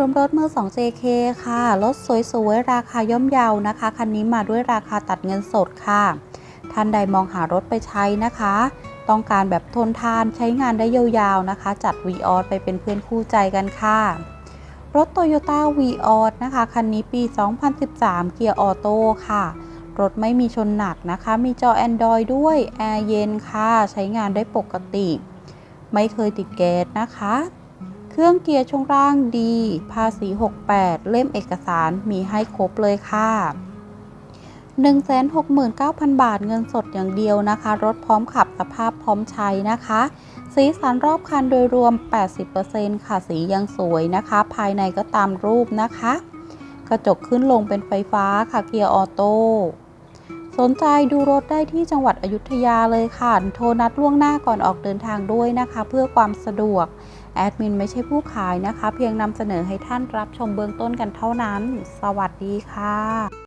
รวมรถมือ 2 JK ค่ะ รถสวยๆ ราคาย่อมเยานะคะ คันนี้มาด้วยราคาตัดเงินสดค่ะ ท่านใดมองหารถไปใช้นะคะ ต้องการแบบทนทานใช้งานได้ยาวๆนะคะ จัด v ีออไปเป็นเพื่อนคู่ใจกันค่ะ รถ Toyota v ีออนะคะ คันนี้ปี 2013 เกียร์ออโต้ค่ะ รถไม่มีชนหนักนะคะ มีจอ Android ด้วย แอร์เย็นค่ะ ใช้งานได้ปกติ ไม่เคยติดแก๊สนะคะ เครื่องเกียร์ช่วงล่างดี ภาษี 68 เล่มเอกสารมีให้ครบเลยค่ะ169,000 บาทเงินสดอย่างเดียวนะคะ รถพร้อมขับสภาพพร้อมใช้นะคะ สีสันรอบคันโดยรวม 80%ค่ะ สียังสวยนะคะ ภายในก็ตามรูปนะคะ กระจกขึ้นลงเป็นไฟฟ้าค่ะ เกียร์ออโต้ สนใจดูรถได้ที่จังหวัดอยุธยาเลยค่ะ โทรนัดล่วงหน้าก่อนออกเดินทางด้วยนะคะ เพื่อความสะดวก แอดมินไม่ใช่ผู้ขายนะคะ เพียงนำเสนอให้ท่านรับชมเบื้องต้นกันเท่านั้น สวัสดีค่ะ